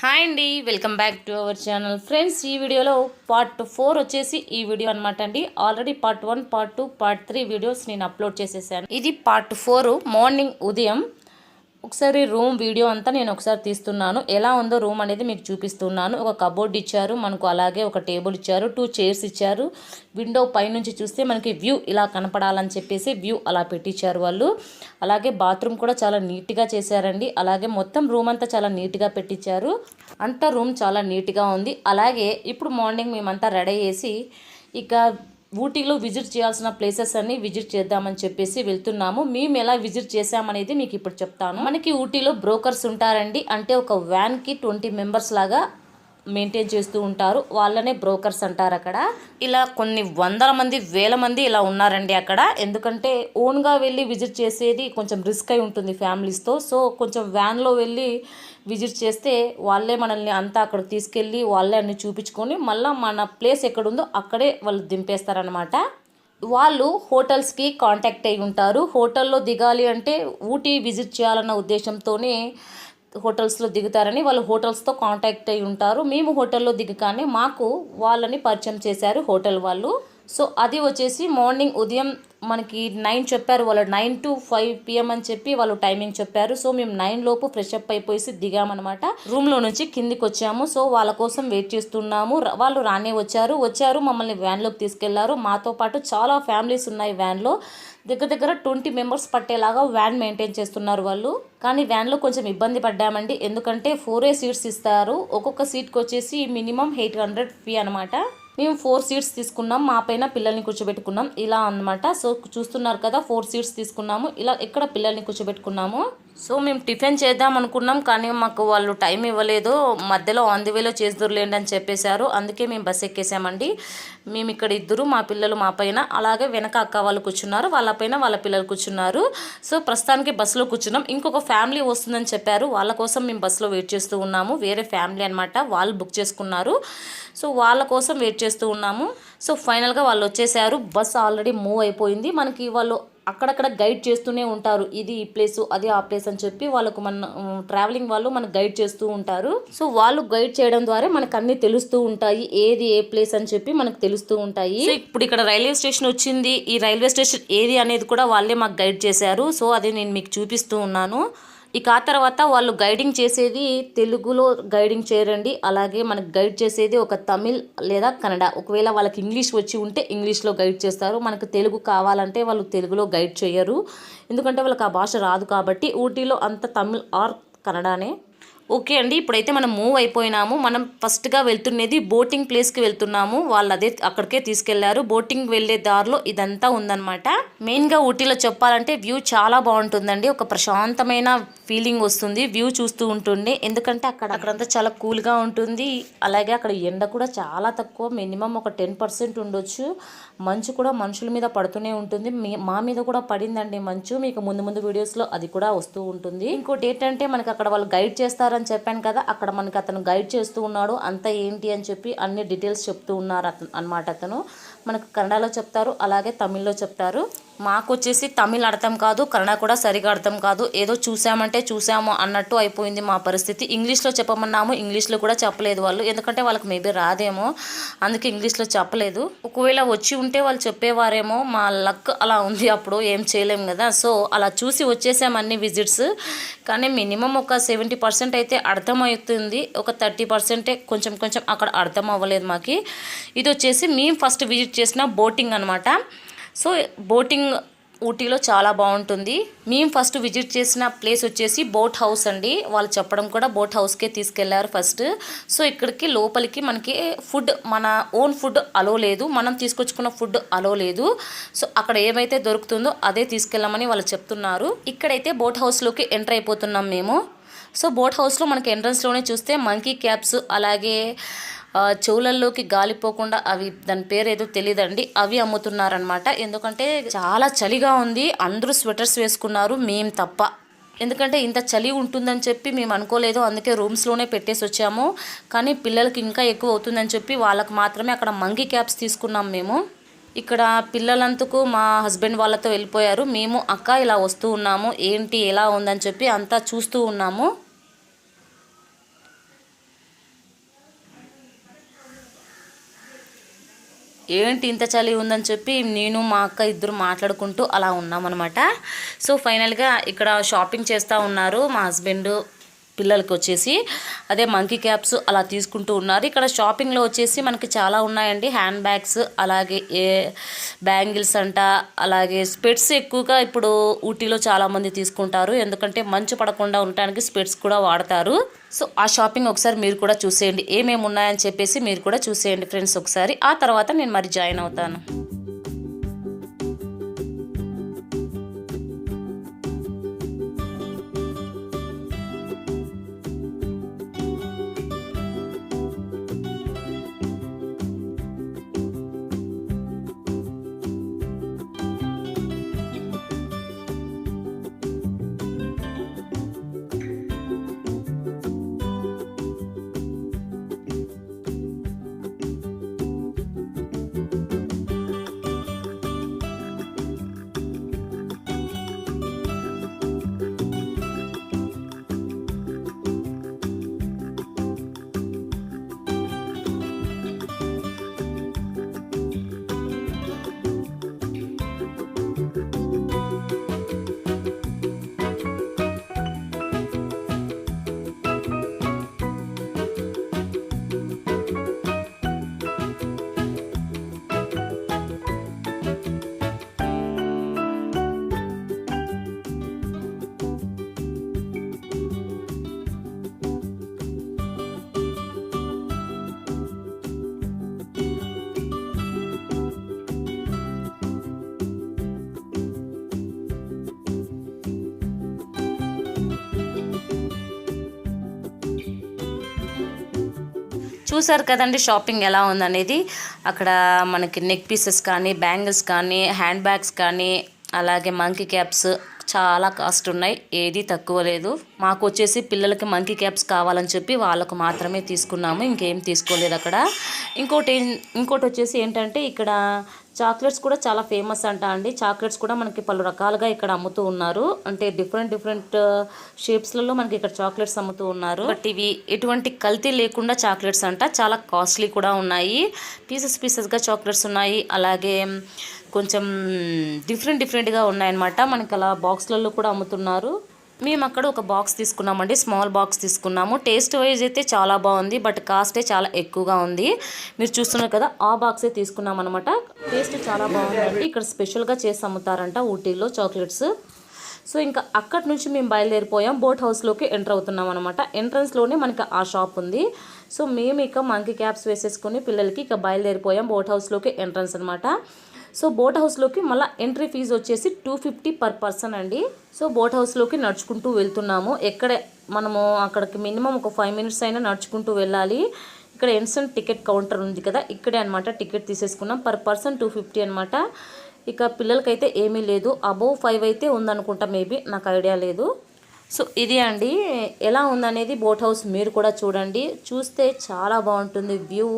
Hi అండి welcome back to our channel. Friends ఈ వీడియోలో పార్ట్ ఫోర్ వచ్చేసి ఈ వీడియో అనమాట అండి. Already part one part two part three videos నేను అప్లోడ్ చేసేసాను. ఇది పార్ట్ ఫోర్ మార్నింగ్ ఉదయం. ఒకసారి రూమ్ వీడియో అంతా నేను ఒకసారి తీస్తున్నాను. ఎలా ఉందో రూమ్ అనేది మీకు చూపిస్తున్నాను. ఒక కబోర్డ్ ఇచ్చారు మనకు అలాగే ఒక టేబుల్ ఇచ్చారు టూ చైర్స్ ఇచ్చారు. విండో పైనుంచి చూస్తే మనకి వ్యూ ఇలా కనపడాలని చెప్పేసి వ్యూ అలా పెట్టించారు వాళ్ళు. అలాగే బాత్రూమ్ కూడా చాలా నీట్గా చేశారండి. అలాగే మొత్తం రూమ్ అంతా చాలా నీట్గా పెట్టించారు. అంతా రూమ్ చాలా నీట్గా ఉంది. అలాగే ఇప్పుడు మార్నింగ్ మేమంతా రెడీ చేసి ఇక ఊటీలో విజిట్ చేయాల్సిన ప్లేసెస్ అన్ని విజిట్ చేద్దామని చెప్పేసి వెళ్తున్నాము. మేము ఎలా విజిట్ చేసామనేది మీకు ఇప్పుడు చెప్తాను. మనకి ఊటీలో బ్రోకర్స్ ఉంటారండి. అంటే ఒక వ్యాన్కి ట్వంటీ మెంబర్స్ లాగా మెయింటైన్ చేస్తూ ఉంటారు. వాళ్ళనే బ్రోకర్స్ అంటారు అక్కడ. ఇలా కొన్ని వందల మంది వేల మంది ఇలా ఉన్నారండి అక్కడ. ఎందుకంటే ఓన్గా వెళ్ళి విజిట్ చేసేది కొంచెం రిస్క్ అయి ఉంటుంది ఫ్యామిలీస్తో సో కొంచెం వ్యాన్లో వెళ్ళి విజిట్ చేస్తే వాళ్ళే మనల్ని అంతా అక్కడ తీసుకెళ్ళి వాళ్ళే అన్ని చూపించుకొని మళ్ళీ మన ప్లేస్ ఎక్కడుందో అక్కడే వాళ్ళు దింపేస్తారనమాట వాళ్ళు హోటల్స్కి కాంటాక్ట్ అయి ఉంటారు. హోటల్లో దిగాలి అంటే ఊటీ విజిట్ చేయాలన్న ఉద్దేశంతోనే హోటల్స్లో దిగుతారని వాళ్ళు హోటల్స్తో కాంటాక్ట్ అయి ఉంటారు. మేము హోటల్లో దిగగానే మాకు వాళ్ళని పరిచయం చేశారు హోటల్ వాళ్ళు. సో అది వచ్చేసి మార్నింగ్ ఉదయం మనకి నైన్ చెప్పారు వాళ్ళు నైన్ టు ఫైవ్ పిఎం అని చెప్పి వాళ్ళు టైమింగ్ చెప్పారు. సో మేము నైన్ లోపు ఫ్రెష్ అప్ అయిపోయి దిగామన్నమాట రూమ్లో నుంచి కిందికి వచ్చాము. సో వాళ్ళ కోసం వెయిట్ చేస్తున్నాము. వాళ్ళు రానే వచ్చారు. వచ్చారు మమ్మల్ని వ్యాన్లోకి తీసుకెళ్ళారు. మాతో పాటు చాలా ఫ్యామిలీస్ ఉన్నాయి వ్యాన్లో దగ్గర దగ్గర ట్వంటీ మెంబర్స్ పట్టేలాగా వ్యాన్ మెయింటైన్ చేస్తున్నారు వాళ్ళు. కానీ వ్యాన్లో కొంచెం ఇబ్బంది పడ్డామండి. ఎందుకంటే ఫోర్ ఏ సీట్స్ ఇస్తారు. ఒక్కొక్క సీట్కి వచ్చేసి మినిమం ఎయిట్ హండ్రెడ్ ఫీ అనమాట మేము ఫోర్ సీట్స్ తీసుకున్నాం మా పైన పిల్లల్ని కూర్చోబెట్టుకున్నాం. ఇలా అన్నమాట. సో చూస్తున్నారు కదా ఫోర్ సీట్స్ తీసుకున్నాము. ఇలా ఎక్కడ పిల్లల్ని కూర్చోబెట్టుకున్నాము? సో మేము టిఫిన్ చేద్దాం అనుకున్నాం కానీ మాకు వాళ్ళు టైం ఇవ్వలేదు. మధ్యలో ఆన్ ది వేలో చేద్దరులేండి అని చెప్పేశారు. అందుకే మేము బస్ ఎక్కేసామండి. మేము ఇక్కడ ఇద్దరు మా పిల్లలు మా పైన అలాగే వెనక అక్క వాళ్ళు కూర్చున్నారు. వాళ్ళ పైన వాళ్ళ పిల్లలు కూర్చున్నారు. సో ప్రస్తుతానికి బస్సులో కూర్చున్నాం. ఇంకొక ఫ్యామిలీ వస్తుందని చెప్పారు. వాళ్ళ కోసం మేము బస్సులో వెయిట్ చేస్తూ ఉన్నాము. వేరే ఫ్యామిలీ అనమాట వాళ్ళు బుక్ చేసుకున్నారు. సో వాళ్ళ కోసం వెయిట్ చేస్తూ ఉన్నాము. సో ఫైనల్గా వాళ్ళు వచ్చేసారు. బస్ ఆల్రెడీ మూవ్ అయిపోయింది. మనకి వాళ్ళు అక్కడక్కడ గైడ్ చేస్తూనే ఉంటారు. ఇది ఈ ప్లేస్ అది ఆ ప్లేస్ అని చెప్పి వాళ్ళకు మన ట్రావెలింగ్ వాళ్ళు మనకు గైడ్ చేస్తూ ఉంటారు. సో వాళ్ళు గైడ్ చేయడం ద్వారా మనకు అన్ని తెలుస్తూ ఉంటాయి. ఏది ఏ ప్లేస్ అని చెప్పి మనకు తెలుస్తూ ఉంటాయి. ఇప్పుడు ఇక్కడ రైల్వే స్టేషన్ వచ్చింది. ఈ రైల్వే స్టేషన్ ఏది అనేది కూడా వాళ్ళే మాకు గైడ్ చేశారు. సో అది నేను మీకు చూపిస్తూ ఉన్నాను. ఇక ఆ తర్వాత వాళ్ళు గైడింగ్ చేసేది తెలుగులో గైడింగ్ చేయరండి. అలాగే మనకు గైడ్ చేసేది ఒక తమిళ్ లేదా కన్నడ. ఒకవేళ వాళ్ళకి ఇంగ్లీష్ వచ్చి ఉంటే ఇంగ్లీష్లో గైడ్ చేస్తారు. మనకు తెలుగు కావాలంటే వాళ్ళు తెలుగులో గైడ్ చేయరు. ఎందుకంటే వాళ్ళకి ఆ భాష రాదు కాబట్టి ఊటీలో అంత తమిళ్ ఆర్ కన్నడనే ఓకే అండి ఇప్పుడైతే మనం మూవ్ అయిపోయినాము. మనం ఫస్ట్గా వెళ్తున్నది బోటింగ్ ప్లేస్కి వెళ్తున్నాము. వాళ్ళు అదే అక్కడికే తీసుకెళ్ళారు. బోటింగ్ వెళ్ళే దారిలో ఇదంతా ఉందన్నమాట. మెయిన్గా ఊటీలో చెప్పాలంటే వ్యూ చాలా బాగుంటుందండి. ఒక ప్రశాంతమైన ఫీలింగ్ వస్తుంది. వ్యూ చూస్తూ ఉంటుంది ఎందుకంటే అక్కడ అక్కడంతా చాలా కూల్గా ఉంటుంది. అలాగే అక్కడ ఎండ కూడా చాలా తక్కువ. మినిమం ఒక టెన్ పర్సెంట్ ఉండొచ్చు. మంచు కూడా మనుషుల మీద పడుతూనే ఉంటుంది. మా మీద కూడా పడిందండి మంచు. మీకు ముందు ముందు వీడియోస్లో అది కూడా వస్తూ ఉంటుంది. ఇంకోటి ఏంటంటే మనకి అక్కడ వాళ్ళు గైడ్ చేస్తారు అని చెప్పాను కదా అక్కడ మనకి అతను గైడ్ చేస్తూ ఉన్నాడు. అంతా ఏంటి అని చెప్పి అన్ని డీటెయిల్స్ చెప్తూ ఉన్నారు అతను అనమాట అతను. మనకు కన్నడలో చెప్తారు అలాగే తమిళ్ళో చెప్తారు. మాకు వచ్చేసి తమిళ్ అర్థం కాదు కన్నడ కూడా సరిగా అర్థం కాదు. ఏదో చూసామంటే చూసాము అన్నట్టు అయిపోయింది మా పరిస్థితి. ఇంగ్లీష్లో చెప్పమన్నాము ఇంగ్లీష్లో కూడా చెప్పలేదు వాళ్ళు. ఎందుకంటే వాళ్ళకి మేబీ రాదేమో అందుకే ఇంగ్లీష్లో చెప్పలేదు. ఒకవేళ వచ్చి ఉంటే వాళ్ళు చెప్పేవారేమో మా లక్ అలా ఉంది అప్పుడు ఏం చేయలేము కదా. సో అలా చూసి వచ్చేసాం అన్ని విజిట్స్. కానీ మినిమం ఒక సెవెంటీ పర్సెంట్ అయితే అర్థమవుతుంది. ఒక థర్టీ పర్సెంటే కొంచెం కొంచెం అక్కడ అర్థం అవ్వలేదు మాకు. ఇది వచ్చేసి మేము ఫస్ట్ విజిట్ చేసిన బోటింగ్ అనమాట సో బోటింగ్ ఊటీలో చాలా బాగుంటుంది. మేము ఫస్ట్ విజిట్ చేసిన ప్లేస్ వచ్చేసి బోట్ హౌస్ అండి. వాళ్ళు చెప్పడం కూడా బోట్ హౌస్కే తీసుకెళ్ళారు ఫస్ట్. సో ఇక్కడికి లోపలికి మనకి ఫుడ్ మన ఓన్ ఫుడ్ అలో లేదు. మనం తీసుకొచ్చుకున్న ఫుడ్ అలో లేదు. సో అక్కడ ఏమైతే దొరుకుతుందో అదే తీసుకెళ్ళమని వాళ్ళు చెప్తున్నారు. ఇక్కడైతే బోట్ హౌస్లోకి ఎంటర్ అయిపోతున్నాం మేము. సో బోట్ హౌస్లో మనకి ఎంట్రన్స్లోనే చూస్తే మంకీ క్యాప్స్ అలాగే చెవులలోకి చెవులల్లోకి గాలిపోకుండా అవి దాని పేరు ఏదో తెలియదండి అవి అమ్ముతున్నారనమాట ఎందుకంటే చాలా చలిగా ఉంది అందరూ స్వెటర్స్ వేసుకున్నారు మేము తప్ప. ఎందుకంటే ఇంత చలి ఉంటుందని చెప్పి మేము అనుకోలేదు అందుకే రూమ్స్లోనే పెట్టేసి వచ్చాము. కానీ పిల్లలకి ఇంకా ఎక్కువ అవుతుందని చెప్పి వాళ్ళకి మాత్రమే అక్కడ మంకీ క్యాప్స్ తీసుకున్నాం మేము. ఇక్కడ పిల్లలంతకు మా హస్బెండ్ వాళ్ళతో వెళ్ళిపోయారు. మేము అక్క ఇలా వస్తూ ఉన్నాము ఏంటి ఎలా ఉందని చెప్పి అంతా చూస్తూ ఉన్నాము. ఏంటి ఇంత చలి ఉందని చెప్పి నేను మా అక్క ఇద్దరు మాట్లాడుకుంటూ అలా ఉన్నామన్నమాట. సో ఫైనల్గా ఇక్కడ షాపింగ్ చేస్తూ ఉన్నారు మా హస్బెండ్. పిల్లలకి వచ్చేసి అదే మంకీ క్యాప్స్ అలా తీసుకుంటూ ఉన్నారు. ఇక్కడ షాపింగ్లో వచ్చేసి మనకి చాలా ఉన్నాయండి. హ్యాండ్ బ్యాగ్స్ అలాగే ఏ బ్యాంగిల్స్ అంట అలాగే స్పెట్స్ ఎక్కువగా ఇప్పుడు ఊటీలో చాలామంది తీసుకుంటారు. ఎందుకంటే మంచు పడకుండా ఉండటానికి స్పెట్స్ కూడా వాడతారు. సో ఆ షాపింగ్ ఒకసారి మీరు కూడా చూసేయండి. ఏమేమి ఉన్నాయని చెప్పేసి మీరు కూడా చూసేయండి ఫ్రెండ్స్ ఒకసారి. ఆ తర్వాత నేను మరి జాయిన్ అవుతాను. చూసారు కదండి షాపింగ్ ఎలా ఉందనేది. అక్కడ మనకి నెక్ పీసెస్ కానీ బ్యాంగిల్స్ కానీ హ్యాండ్ బ్యాగ్స్ కానీ అలాగే మంకీ క్యాప్స్ చాలా కాస్ట్ ఉన్నాయి. ఏది తక్కువ లేదు. మాకు వచ్చేసి పిల్లలకి మంకీ క్యాప్స్ కావాలని చెప్పి వాళ్ళకు మాత్రమే తీసుకున్నాము. ఇంకేం తీసుకోలేదు అక్కడ. ఇంకోటి ఇంకోటి వచ్చేసి ఏంటంటే ఇక్కడ చాక్లెట్స్ కూడా చాలా ఫేమస్ అంట అండి. చాక్లెట్స్ కూడా మనకి పలు రకాలుగా ఇక్కడ అమ్ముతూ ఉన్నారు. అంటే డిఫరెంట్ డిఫరెంట్ షేప్స్లలో మనకి ఇక్కడ చాక్లెట్స్ అమ్ముతూ ఉన్నారు. బట్ ఇవి ఎటువంటి కల్తీ లేకుండా చాక్లెట్స్ అంట. చాలా కాస్ట్లీ కూడా ఉన్నాయి. పీసెస్ పీసెస్గా చాక్లెట్స్ ఉన్నాయి. అలాగే కొంచెం డిఫరెంట్ డిఫరెంట్గా ఉన్నాయన్నమాట. మనకి అలా బాక్స్లలో కూడా అమ్ముతున్నారు. మేము అక్కడ ఒక బాక్స్ తీసుకున్నామండి. స్మాల్ బాక్స్ తీసుకున్నాము. టేస్ట్ వైజ్ అయితే చాలా బాగుంది బట్ కాస్టే చాలా ఎక్కువగా ఉంది. మీరు చూస్తున్నారు కదా ఆ బాక్సే తీసుకున్నాం అనమాట టేస్ట్ చాలా బాగుందండి. ఇక్కడ స్పెషల్గా చేసి అమ్ముతారంట ఊటీలో చాక్లెట్స్ సో ఇంకా అక్కడి నుంచి మేము బయలుదేరిపోయాం. బోట్ హౌస్లోకి ఎంటర్ అవుతున్నాం అనమాట ఎంట్రన్స్లోనే మనకి ఆ షాప్ ఉంది. సో మేము ఇక మనకి క్యాప్స్ వేసేసుకొని పిల్లలకి ఇక బయలుదేరిపోయాం. బోట్ హౌస్లోకి ఎంట్రన్స్ అనమాట సో బోట్ హౌస్లోకి మళ్ళీ ఎంట్రీ ఫీజు వచ్చేసి టూ ఫిఫ్టీ పర్ పర్సన్ అండి. సో బోట్ హౌస్లోకి నడుచుకుంటూ వెళ్తున్నాము. ఎక్కడే మనము అక్కడికి మినిమం ఒక ఫైవ్ మినిట్స్ అయినా నడుచుకుంటూ వెళ్ళాలి. ఇక్కడ ఇన్స్టెంట్ టికెట్ కౌంటర్ ఉంది కదా ఇక్కడే అనమాట టికెట్ తీసేసుకున్నాం. పర్ పర్సన్ టూ ఫిఫ్టీ అనమాట ఇక పిల్లలకైతే ఏమీ లేదు. అబోవ్ ఫైవ్ అయితే ఉందనుకుంటా మేబీ నాకు ఐడియా లేదు. సో ఇది అండి. ఎలా ఉందనేది బోట్ హౌస్ మీరు కూడా చూడండి. చూస్తే చాలా బాగుంటుంది వ్యూ.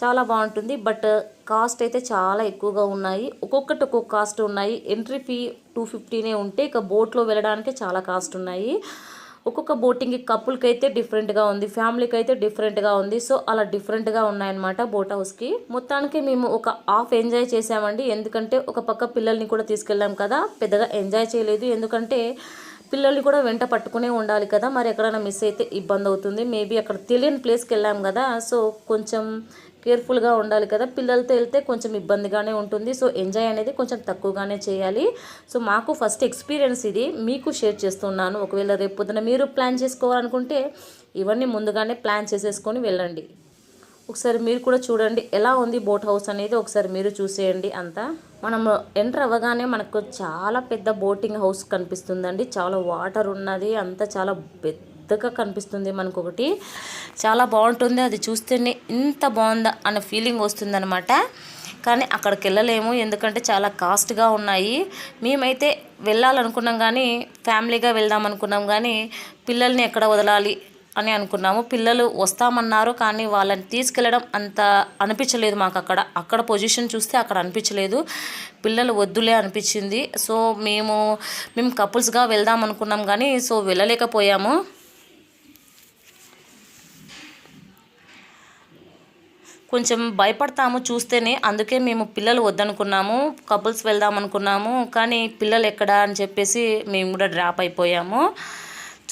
చాలా బాగుంటుంది. బట్ కాస్ట్ అయితే చాలా ఎక్కువగా ఉన్నాయి. ఒక్కొక్కటి ఒక్కొక్క కాస్ట్ ఉన్నాయి. ఎంట్రీ ఫీ టూ ఫిఫ్టీనే ఉంటే ఇక బోట్లో వెళ్ళడానికి చాలా కాస్ట్ ఉన్నాయి. ఒక్కొక్క బోటింగ్ కపుల్కి అయితే డిఫరెంట్గా ఉంది. ఫ్యామిలీకి అయితే డిఫరెంట్గా ఉంది. సో అలా డిఫరెంట్గా ఉన్నాయన్నమాట బోట్ హౌస్కి మొత్తానికి మేము ఒక హాఫ్ ఎంజాయ్ చేసామండి ఎందుకంటే ఒక పక్క పిల్లల్ని కూడా తీసుకెళ్ళాం కదా. పెద్దగా ఎంజాయ్ చేయలేదు. ఎందుకంటే పిల్లల్ని కూడా వెంట పట్టుకునే ఉండాలి కదా. మరి ఎక్కడైనా మిస్ అయితే ఇబ్బంది అవుతుంది. మేబీ అక్కడ తెలియని ప్లేస్కి వెళ్ళాం కదా. సో కొంచెం కేర్ఫుల్గా ఉండాలి కదా. పిల్లలతో వెళ్తే కొంచెం ఇబ్బందిగానే ఉంటుంది. సో ఎంజాయ్ అనేది కొంచెం తక్కువగానే చేయాలి. సో మాకు ఫస్ట్ ఎక్స్పీరియన్స్ ఇది. మీకు షేర్ చేస్తున్నాను. ఒకవేళ రేపు పొద్దున మీరు ప్లాన్ చేసుకోవాలనుకుంటే ఇవన్నీ ముందుగానే ప్లాన్ చేసేసుకొని వెళ్ళండి. ఒకసారి మీరు కూడా చూడండి. ఎలా ఉంది బోట్ హౌస్ అనేది ఒకసారి మీరు చూసేయండి అంతా. మనం ఎంటర్ అవ్వగానే మనకు చాలా పెద్ద బోటింగ్ హౌస్ కనిపిస్తుందండి. చాలా వాటర్ ఉన్నది. అంతా చాలా పెద్ద పెద్దగా కనిపిస్తుంది మనకు ఒకటి చాలా బాగుంటుంది అది చూస్తేనే ఇంత బాగుందా అనే ఫీలింగ్ వస్తుందనమాట కానీ అక్కడికి వెళ్ళలేము ఎందుకంటే చాలా కాస్ట్గా ఉన్నాయి. మేమైతే వెళ్ళాలనుకున్నాం కానీ ఫ్యామిలీగా వెళ్దాం అనుకున్నాం కానీ పిల్లల్ని ఎక్కడ వదలాలి అని అనుకున్నాము. పిల్లలు వస్తామన్నారు కానీ వాళ్ళని తీసుకెళ్ళడం అంత అనిపించలేదు మాకు అక్కడ. అక్కడ పొజిషన్ చూస్తే అక్కడ అనిపించలేదు. పిల్లలు వద్దులే అనిపించింది. సో మేము మేము కపుల్స్గా వెళ్దాం అనుకున్నాం కానీ సో వెళ్ళలేకపోయాము. కొంచెం భయపడతాము చూస్తేనే అందుకే మేము పిల్లలు వద్దనుకున్నాము కపుల్స్ వెళ్దాం అనుకున్నాము కానీ పిల్లలు ఎక్కడ అని చెప్పేసి మేము కూడా డ్రాప్ అయిపోయాము.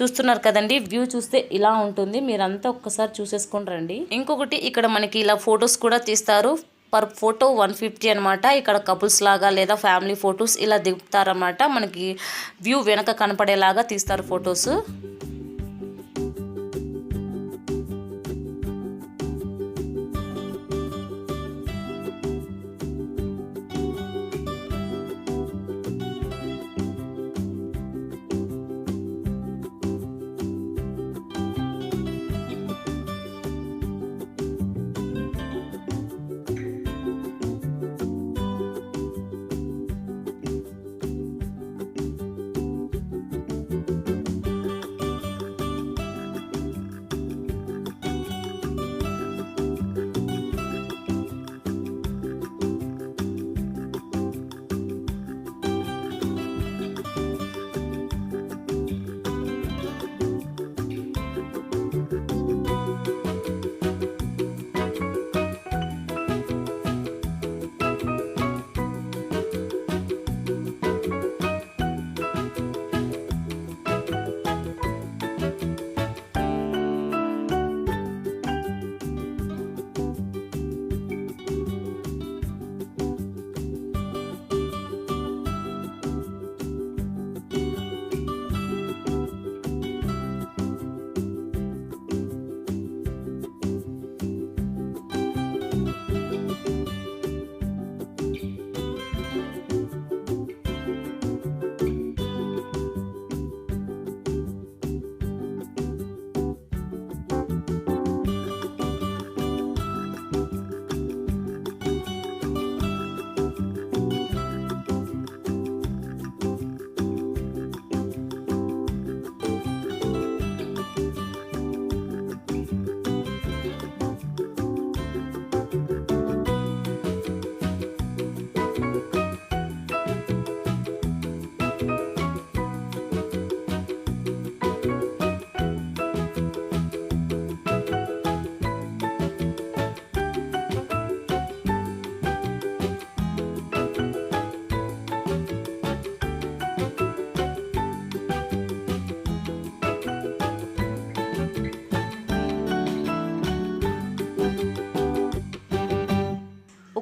చూస్తున్నారు కదండి వ్యూ చూస్తే ఇలా ఉంటుంది మీరంతా ఒక్కసారి చూసేసుకుని రండి. ఇంకొకటి ఇక్కడ మనకి ఇలా ఫొటోస్ కూడా తీస్తారు. పర్ ఫోటో వన్ ఫిఫ్టీ అనమాట ఇక్కడ కపుల్స్ లాగా లేదా ఫ్యామిలీ ఫొటోస్ ఇలా దిగుతారన్నమాట. మనకి వ్యూ వెనక కనపడేలాగా తీస్తారు ఫొటోస్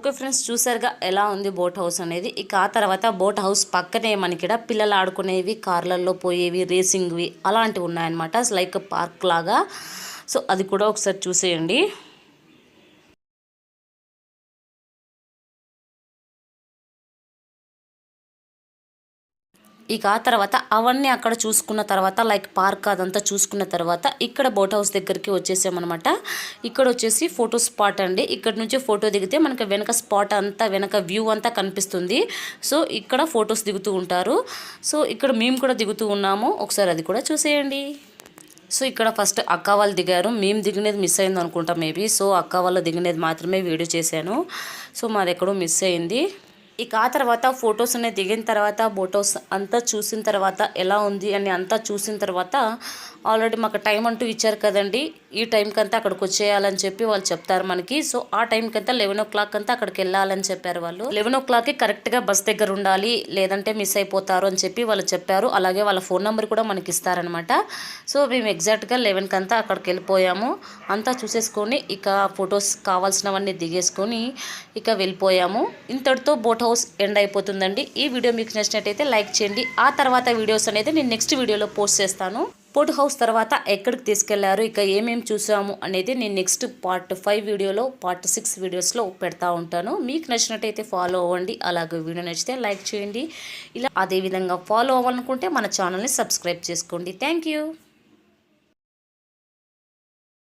ఓకే ఫ్రెండ్స్ చూసారుగా ఎలా ఉంది బోట్ హౌస్ అనేది. ఇక ఆ తర్వాత బోట్ హౌస్ పక్కనే మనకి ఇక్కడ పిల్లలు ఆడుకునేవి కార్లలో పోయేవి రేసింగ్వి అలాంటివి ఉన్నాయన్నమాట. లైక్ పార్క్ లాగా. సో అది కూడా ఒకసారి చూసేయండి. ఇక ఆ తర్వాత అవన్నీ అక్కడ చూసుకున్న తర్వాత లైక్ పార్క్ అదంతా చూసుకున్న తర్వాత ఇక్కడ బోట్ హౌస్ దగ్గరికి వచ్చేసామన్నమాట. ఇక్కడ వచ్చేసి ఫోటో స్పాట్ అండి. ఇక్కడ నుంచి ఫోటో దిగితే మనకి వెనక స్పాట్ అంతా వెనక వ్యూ అంతా కనిపిస్తుంది. సో ఇక్కడ ఫొటోస్ దిగుతూ ఉంటారు. సో ఇక్కడ మేము కూడా దిగుతూ ఉన్నాము. ఒకసారి అది కూడా చూసేయండి. సో ఇక్కడ ఫస్ట్ అక్క వాళ్ళు దిగారు. మేము దిగినది మిస్ అయింది అనుకుంటాం మేబీ సో అక్క వాళ్ళు దిగినది మాత్రమే వీడియో చేశాను. సో మాది ఎక్కడో మిస్ అయింది. ఇక ఆ తర్వాత ఫొటోస్ అనేది దిగిన తర్వాత ఫొటోస్ అంతా చూసిన తర్వాత ఎలా ఉంది అని అంతా చూసిన తర్వాత ఆల్రెడీ మాకు టైం అంటూ ఇచ్చారు కదండి. ఈ టైంకి అంతా అక్కడికి వచ్చేయాలని చెప్పి వాళ్ళు చెప్తారు మనకి. సో ఆ టైంకి అంతా లెవెన్ ఓ క్లాక్ అంతా అక్కడికి వెళ్ళాలని చెప్పారు వాళ్ళు. లెవెన్ ఓ క్లాక్కి కరెక్ట్గా బస్ దగ్గర ఉండాలి లేదంటే మిస్ అయిపోతారు అని చెప్పి వాళ్ళు చెప్పారు. అలాగే వాళ్ళ ఫోన్ నెంబర్ కూడా మనకి ఇస్తారనమాట సో మేము ఎగ్జాక్ట్గా లెవెన్కి అంతా అక్కడికి వెళ్ళిపోయాము అంతా చూసేసుకొని ఇక ఫొటోస్ కావాల్సినవన్నీ దిగేసుకొని ఇక వెళ్ళిపోయాము. ఇంతటితో బోట్ హౌస్ ఎండ్ అయిపోతుందండి. ఈ వీడియో మీకు నచ్చినట్టయితే లైక్ చేయండి. ఆ తర్వాత వీడియోస్ అనేది నేను నెక్స్ట్ వీడియోలో పోస్ట్ చేస్తాను. పోర్ట్ హౌస్ తర్వాత ఎక్కడికి తీసుకెళ్ళారు ఇక ఏమేమి చూసాము అనేది నేను నెక్స్ట్ పార్ట్ ఫైవ్ వీడియోలో పార్ట్ సిక్స్ వీడియోస్లో పెడతా ఉంటాను. మీకు నచ్చినట్టయితే ఫాలో అవ్వండి. అలాగే వీడియో నచ్చితే లైక్ చేయండి. ఇలా అదేవిధంగా ఫాలో అవ్వాలనుకుంటే మన ఛానల్ని సబ్స్క్రైబ్ చేసుకోండి. థ్యాంక్